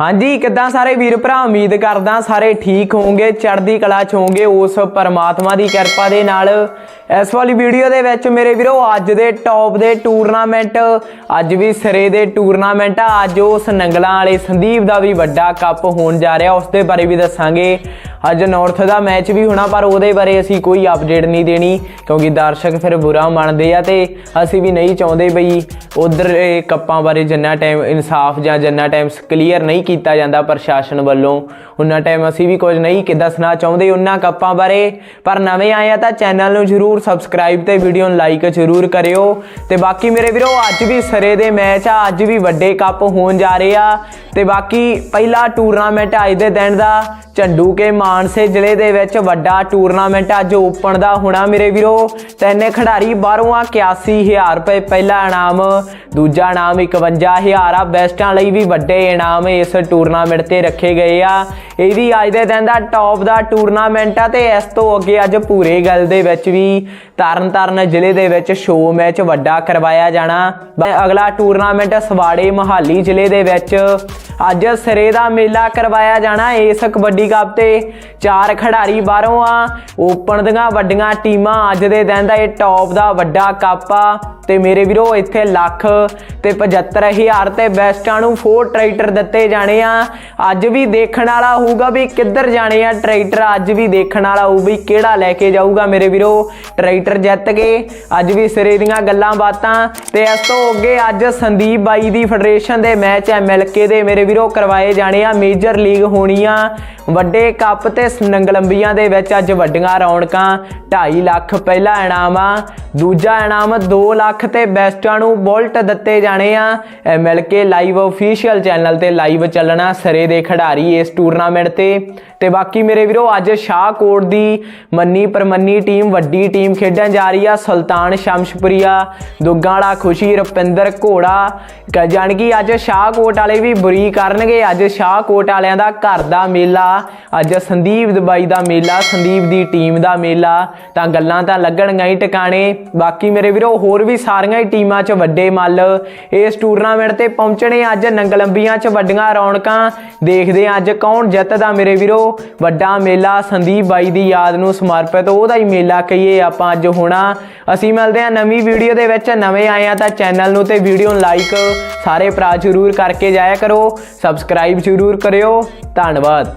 ਹਾਂਜੀ, ਕਿੱਦਾਂ ਸਾਰੇ ਵੀਰ ਭਰਾ? ਉਮੀਦ ਕਰਦਾ ਸਾਰੇ ਠੀਕ ਹੋਵੋਗੇ, ਚੜ੍ਹਦੀ ਕਲਾ ਚ ਹੋਵੋਗੇ, ਉਸ ਪਰਮਾਤਮਾ ਦੀ ਕਿਰਪਾ ਦੇ ਨਾਲ। ਇਸ ਵਾਲੀ ਵੀਡੀਓ ਦੇ ਵਿੱਚ ਮੇਰੇ ਵੀਰੋ, ਅੱਜ ਦੇ ਟੌਪ ਦੇ ਟੂਰਨਾਮੈਂਟ ਅੱਜ ਵੀ ਸਿਰੇ ਦੇ ਟੂਰਨਾਮੈਂਟ ਆ। ਅੱਜ ਉਸ ਨੰਗਲਾਂ ਵਾਲੇ ਸੰਦੀਪ ਦਾ ਵੀ ਵੱਡਾ ਕੱਪ ਹੋਣ ਜਾ ਰਿਹਾ, ਉਸ ਦੇ ਬਾਰੇ ਵੀ ਦੱਸਾਂਗੇ। ਅੱਜ ਨਾਰਥ ਦਾ ਮੈਚ ਵੀ ਹੋਣਾ, ਪਰ ਉਹਦੇ ਬਾਰੇ ਅਸੀਂ ਕੋਈ ਅਪਡੇਟ ਨਹੀਂ ਦੇਣੀ, ਕਿਉਂਕਿ ਦਰਸ਼ਕ ਫਿਰ ਬੁਰਾ ਮੰਨਦੇ ਆ ਤੇ ਅਸੀਂ ਵੀ ਨਹੀਂ ਚਾਹੁੰਦੇ ਬਈ ਉਧਰ ਕੱਪਾਂ ਬਾਰੇ ਜਿੰਨਾ ਟਾਈਮ ਇਨਸਾਫ ਜਾਂ ਜਿੰਨਾ ਟਾਈਮ ਕਲੀਅਰ ਨਹੀਂ ਕੀਤਾ ਜਾਂਦਾ ਪ੍ਰਸ਼ਾਸਨ ਵੱਲੋਂ ਉਹਨਾਂ ਟਾਈਮ ਅਸੀਂ ਵੀ ਕੁਝ ਨਹੀਂ ਕਿ ਦੱਸਣਾ ਚਾਹੁੰਦੇ ਉਹਨਾਂ ਕੱਪਾਂ ਬਾਰੇ। ਪਰ ਨਵੇਂ ਆਏ ਆ ਤਾਂ ਚੈਨਲ ਨੂੰ ਜਰੂਰ ਸਬਸਕ੍ਰਾਈਬ ਤੇ ਵੀਡੀਓ ਨੂੰ ਲਾਈਕ ਜਰੂਰ ਕਰਿਓ। ਤੇ ਬਾਕੀ ਮੇਰੇ ਵੀਰੋ, ਅੱਜ ਵੀ ਸਰੇ ਦੇ ਮੈਚ ਆ, ਅੱਜ ਵੀ ਵੱਡੇ ਕੱਪ ਹੋਣ ਜਾ ਰਹੇ ਆ। ਤੇ ਬਾਕੀ ਪਹਿਲਾ ਟੂਰਨਾਮੈਂਟ ਅੱਜ ਦੇ ਦਿਨ ਦਾ, ਝੰਡੂ ਕੇ ਮਾਨਸੇ ਜ਼ਿਲ੍ਹੇ ਦੇ ਵਿੱਚ ਵੱਡਾ ਟੂਰਨਾਮੈਂਟ ਅੱਜ ਓਪਨ ਦਾ ਹੋਣਾ ਮੇਰੇ ਵੀਰੋ। ਤਿੰਨੇ ਖਿਡਾਰੀ ਬਾਹਰੋਂ ਆ 81000 ਰੁਪਏ ਪਹਿਲਾ ਇਨਾਮ, ਦੂਜਾ ਇਨਾਮ 51000 ਆ। ਬੈਸਟਾਂ ਲਈ ਵੀ ਵੱਡੇ ਇਨਾਮ ਇਸ ਟੂਰਨਾਮੈਂਟ ਤੇ ਰੱਖੇ ਗਏ ਆ। ਇਹ ਵੀ ਅੱਜ ਦੇ ਦਿਨ ਦਾ ਟੌਪ ਦਾ ਟੂਰਨਾਮੈਂਟ ਆ ਤੇ ਇਸ ਤੋਂ ਅੱਗੇ ਅੱਜ ਪੂਰੇ ਗੱਲ ਦੇ ਵਿੱਚ ਵੀ ਤਰਨਤਾਰਨ ਜ਼ਿਲ੍ਹੇ ਦੇ ਵਿੱਚ ਸ਼ੋਅ ਮੈਚ ਵੱਡਾ ਕਰਵਾਇਆ ਜਾਣਾ। ਅਗਲਾ ਟੂਰਨਾਮੈਂਟ ਸਵਾੜੇ ਮਹਾਲੀ ਜ਼ਿਲ੍ਹੇ ਦੇ ਵਿੱਚ ਅੱਜ ਸਿਰੇ ਦਾ ਮੇਲਾ ਕਰਵਾਇਆ ਜਾਣਾ ਇਸ ਕਬੱਡੀ ਕੱਪ ਤੇ ਚਾਰ ਖਿਡਾਰੀ ਬਾਹਰੋਂ ਆ। ਓਪਨ ਦੀਆਂ ਵੱਡੀਆਂ ਟੀਮਾਂ ਅੱਜ ਦੇ ਦਿਨ ਦਾ ਇਹ ਟੌਪ ਦਾ ਵੱਡਾ ਕੱਪ ਆ। ਤੇ ਮੇਰੇ ਵੀਰੋ, ਇੱਥੇ ਲੱਖ ਤੇ 75000 ਤੇ ਬੈਸਟਾਂ ਨੂੰ ਫੋਰ ਟਰੈਕਟਰ ਦਿੱਤੇ ਜਾਣੇ ਆ। ਅੱਜ ਵੀ ਦੇਖਣ ਵਾਲਾ ਹੋਊਗਾ ਵੀ ਕਿੱਧਰ ਜਾਣੇ ਆ ਟਰੈਕਟਰ ਅੱਜ ਵੀ ਦੇਖਣ ਵਾਲਾ ਹੋਊ ਵੀ ਕਿਹੜਾ ਲੈ ਕੇ ਜਾਊਗਾ ਮੇਰੇ ਵੀਰੋ ਟਰੈਕਟਰ ਜਿੱਤ ਗਏ ਅੱਜ ਵੀ ਸਿਰੇ ਦੀਆਂ ਗੱਲਾਂ ਬਾਤਾਂ ਤੇ ਇਸ ਤੋਂ ਅੱਗੇ ਅੱਜ ਸੰਦੀਪ ਬਾਈ ਦੀ ਫੈਡਰੇਸ਼ਨ ਦੇ ਮੈਚ ਐਮਐਲਕੇ ਦੇ ਮੇਰੇ ਵੀਰੋ, ਕਰਵਾਏ ਜਾਣੇ ਆ ਮੇਜਰ ਲੀਗ ਹੋਣੀ ਆ ਵੱਡੇ ਕੱਪ ਤੇ ਨੰਗਲੰਬੀਆਂ ਦੇ ਵਿੱਚ ਅੱਜ ਵੱਡੀਆਂ ਰੌਣਕਾਂ। 2.5 ਲੱਖ ਪਹਿਲਾ ਇਨਾਮ ਆ, ਦੂਜਾ ਇਨਾਮ 2 ਲੱਖ ਤੇ ਬੈਸਟਾਂ ਨੂੰ ਬੋਲਟ ਦਿੱਤੇ ਜਾਣੇ ਆ। ਐਮਐਲਕੇ ਲਾਈਵ ਅਫੀਸ਼ੀਅਲ ਚੈਨਲ ਤੇ ਲਾਈਵ ਚੱਲਣਾ ਸਰੇ ਦੇ ਖਿਡਾਰੀ ਇਸ ਟੂਰਨਾਮੈਂਟ ਤੇ। ਤੇ ਬਾਕੀ ਮੇਰੇ ਵੀਰੋ, ਅੱਜ ਸ਼ਾਹਕੋਟ ਦੀ ਮੰਨੀ ਪਰਮੰਨੀ ਟੀਮ, ਵੱਡੀ ਟੀਮ ਖੇਡਣ ਜਾ ਰਹੀ ਆ। ਸੁਲਤਾਨ ਸ਼ਮਸ਼ਪੁਰੀਆ ਦੁੱਗਾਂ ਖੁਸ਼ੀ, ਰੁਪਿੰਦਰ ਘੋੜਾ। ਕ- ਕਿ ਅੱਜ ਸ਼ਾਹਕੋਟ ਵਾਲੇ ਵੀ ਬੁਰੀ ਕਰਨਗੇ। ਅੱਜ ਸ਼ਾਹਕੋਟ ਵਾਲਿਆਂ ਦਾ ਘਰ ਦਾ ਮੇਲਾ, ਅੱਜ ਸੰਦੀਪ ਦਬਾਈ ਦਾ ਮੇਲਾ, ਸੰਦੀਪ ਦੀ ਟੀਮ ਦਾ ਮੇਲਾ। ਤਾਂ ਗੱਲਾਂ ਤਾਂ ਲੱਗਣਗੀਆਂ ਹੀ ਟਿਕਾਣੇ। ਬਾਕੀ ਮੇਰੇ ਵੀਰੋ, ਹੋਰ ਵੀ ਸਾਰੀਆਂ ਹੀ ਟੀਮਾਂ 'ਚ ਵੱਡੇ ਮੱਲ। ਇਸ ਟੂਰਨਾਮੈਂਟ ਤੇ ਪਹੁੰਚਣੇ ਅੱਜ ਨੰਗਲੰਬੀਆਂ 'ਚ ਵੱਡੀਆਂ ਰੌਣਕਾਂ। ਦੇਖਦੇ ਹਾਂ ਅੱਜ ਕੌਣ ਜਿੱਤਦਾ ਮੇਰੇ ਵੀਰੋ। ਵੱਡਾ ਮੇਲਾ ਸੰਦੀਪ ਬਾਈ ਦੀ ਯਾਦ ਨੂੰ ਸਮਰਪਿਤ ਉਹਦਾ ਹੀ ਮੇਲਾ ਕਹੀਏ ਆਪਾਂ ਅੱਜ ਹੋਣਾ। ਅਸੀਂ ਮਿਲਦੇ ਹਾਂ ਨਵੀਂ ਵੀਡੀਓ ਦੇ ਵਿੱਚ। ਨਵੇਂ ਆਏ ਆ ਤਾਂ ਚੈਨਲ ਨੂੰ ਤੇ ਵੀਡੀਓ ਨੂੰ ਲਾਈਕ, ਸਾਰੇ ਭਰਾ ਜ਼ਰੂਰ ਕਰਕੇ ਜਾਇਆ ਕਰੋ। ਸਬਸਕ੍ਰਾਈਬ ਜ਼ਰੂਰ ਕਰਿਓ। ਧੰਨਵਾਦ।